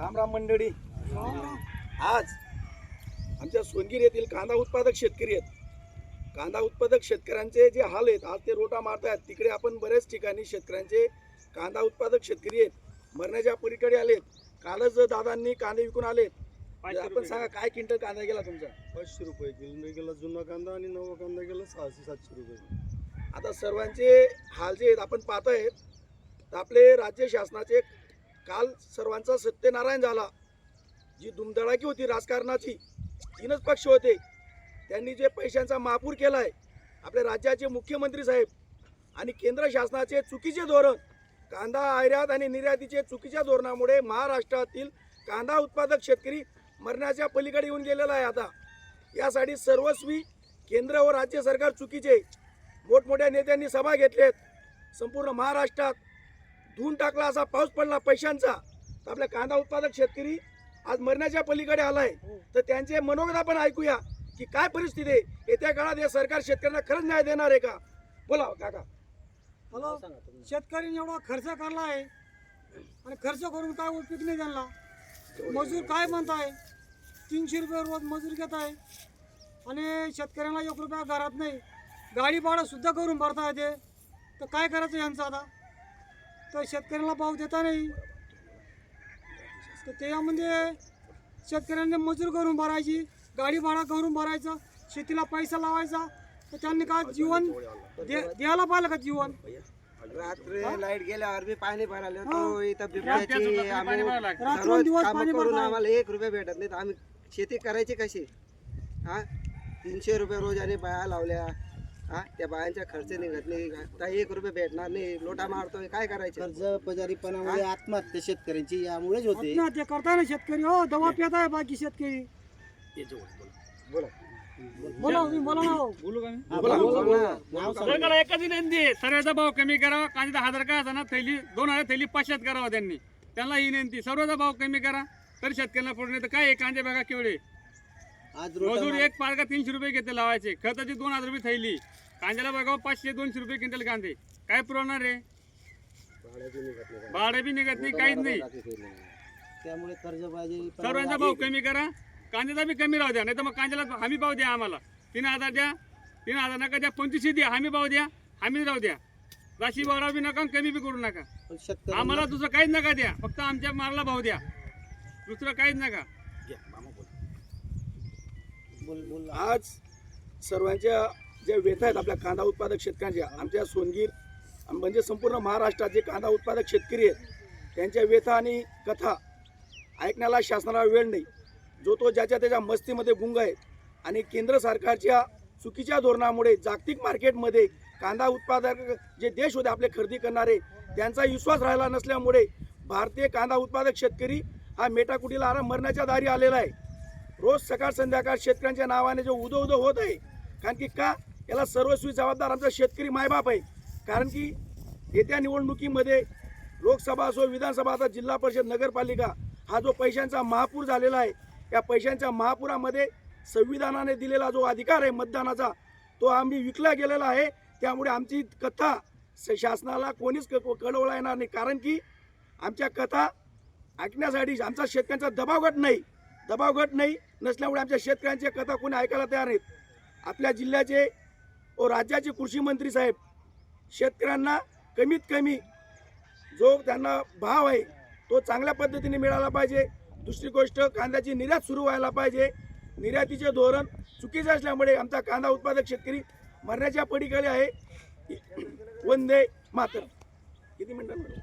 राम राम मंडळी. आज आमच्या सोनगीर येथील कांदा उत्पादक शेतकरी आहेत. कांदा उत्पादक शेतकऱ्यांचे जे हाल आहेत आज ते रोटा मारतायत तिकडे आपण बऱ्याच ठिकाणी शेतकऱ्यांचे कांदा उत्पादक शेतकरी आहेत. मरण्याच्या पलीकडे आलेत कालच दादांनी कांदे विकून आलेत आपण सांगा काय क्विंटल कांदा गेला तुमचा? पाचशे रुपये किलो गेला जुना कांदा आणि नवा कांदा गेला सहाशे सातशे रुपये आता सर्वांचे हाल जे आहेत आपण पाहतायत तर आपले राज्य शासनाचे काल सर्वांचा सत्यनारायण झाला. जी दुमधडाकी होती राजकारणाची तीनच पक्ष होते. त्यांनी जे पैशांचा महापूर केला आहे आपल्या राज्याचे मुख्यमंत्री साहेब आणि केंद्र शासनाचे चुकीचे धोरण कांदा आयात आणि निर्यातीचे चुकीच्या धोरणामुळे महाराष्ट्रातील कांदा उत्पादक शेतकरी मरण्याच्या पलीकडे येऊन गेलेला आहे आता. यासाठी सर्वस्वी केंद्र व राज्य सरकार चुकीचे. मोठमोठ्या नेत्यांनी सभा घेतलेत. संपूर्ण महाराष्ट्रात धुवून टाकला असा पाऊस पडला पैशांचा. तर आपल्या कांदा उत्पादक शेतकरी आज मरण्याच्या पलीकडे आलाय. तर त्यांचे मनोगत आपण ऐकूया की काय परिस्थिती आहे. येत्या काळात हे सरकार शेतकऱ्यांना खरंच न्याय देणार आहे का? बोला हो, काका. हॅलो शेतकऱ्यांनी एवढा खर्च करला आहे आणि खर्च करून काय उपयोग नाही त्यांना? मजूर काय म्हणताय? तीनशे रुपये रोज मजूर घेत आहे आणि शेतकऱ्यांना एक रुपया घरात नाही. गाडी भाडं सुद्धा करून भरता येते. तर काय करायचं यांचं आता? तर शेतकऱ्यांना भाव देता नाही. तर त्यामध्ये शेतकऱ्यांनी मजूर करून भरायची गाडी भाडा करून भरायचं शेतीला पैसा लावायचा. तर त्यांनी काय जीवन दे- द्यायला पाहिलं का जीवन? रात्री लाइट गेल्यावर बी पाणी भरायला. होतो इथं बिबट्याची आम्ही रात्रंदिवस सर्व पाणी कामं करून भरताय. आम्हाला एक रुपये भेटत नाही तर आम्ही शेती करायची कशी? हा? तीनशे रुपये रोजाने बाया लावल्या. हा त्या बायांचा खर्च निघत नाही. एक रुपये भेटणार नाही. लोटा मारतोय काय करायचं? कर्ज पजारीपणामुळे आत्महत्या शेतकऱ्यांची यामुळेच होते. आत्महत्या करताय ना शेतकरी हो दवा पित आहे बाकी शेतकरी. बोला. हो. बोला, बोला, एकच विनंती सर्वांचा भाव कमी करावा कांद्याचा हजार असताना थैली दोन हजार थैली पाचशेत करावा त्यांनी. त्यांना ही विनंती सर्वांचा भाव कमी करा. तर शेतकऱ्यांना पुढे नाही तर काय कांदे बघा केवढे. आज मजूर एक पारगा तीनशे रुपये घेते लावायचे. खताची दोन हजार रुपये थैली. कांद्याला बघा पाचशे दोनशे रुपये क्विंटल कांदे. काय पुरवणार रे भाडे बी निघत नाही काहीच नाही. त्यामुळे कर्ज पाहिजे सर्वांचा भाव कमी करा. कांद्याचा बी कमी राहू द्या नाही तर मग कांद्याला हमी भाव द्या आम्हाला. तीन हजार द्या तीन हजार नका द्या पंचवीसशे द्या हमी भाव द्या हमी राहू द्या. राशी वाढवा बी नका कमी बी करू नका. आम्हाला दुसरं काहीच नका द्या फक्त आमच्या मालाला भाव द्या. दुसरं काहीच नका. आज सर्वांच्या ज्या व्यथा आहेत आपल्या कांदा उत्पादक शेतकऱ्यांच्या आमच्या सोनगीर म्हणजे संपूर्ण महाराष्ट्रात जे कांदा उत्पादक शेतकरी आहेत त्यांच्या व्यथा आणि कथा ऐकण्याला शासनाला वेळ नाही. जो तो ज्याच्या त्याच्या मस्तीमध्ये गुंग आहे आणि केंद्र सरकारच्या चुकीच्या धोरणामुळे जागतिक मार्केटमध्ये कांदा उत्पादक जे देश होते आपले खरेदी करणारे त्यांचा विश्वास राहिला नसल्यामुळे भारतीय कांदा उत्पादक शेतकरी हा मेटाकुटीला आराम मरण्याच्या दारी आलेला आहे. रोज सकाळ संध्याकाळ शेतकऱ्यांच्या नावाने जो उदो उदो होत आहे कारण की का? याला सर्वस्वी जबाबदार आमचा शेतकरी मायबाप आहे. कारण की येत्या निवडणुकीमध्ये लोकसभा असो विधानसभा असो जिल्हा परिषद नगरपालिका हा जो पैशांचा महापूर झालेला आहे या पैशांच्या महापुरामध्ये संविधानाने दिलेला जो अधिकार आहे मतदानाचा तो आम्ही विकला गेलेला आहे. त्यामुळे आमची कथा शासनाला कोणीच क- कळवला येणार नाही. कारण की आमच्या कथा ऐकण्यासाठी आमचा शेतकऱ्यांचा दबावगट नाही. दबावगट नाही नसल्यामुळे आमच्या शेतकऱ्यांच्या कथा कोणी ऐकायला तयार नाहीत. आपल्या जिल्ह्याचे व राज्याचे कृषी मंत्री साहेब शेतकऱ्यांना कमीत कमी जो त्यांना भाव आहे तो चांगल्या पद्धतीने मिळाला पाहिजे. दुसरी गोष्ट कांद्याची निर्यात सुरू व्हायला पाहिजे. निर्यातीचे धोरण चुकीचे असल्यामुळे आमचा कांदा उत्पादक शेतकरी मरण्याच्या पडीकडे आहे. वंदे मातर किती मिनिटं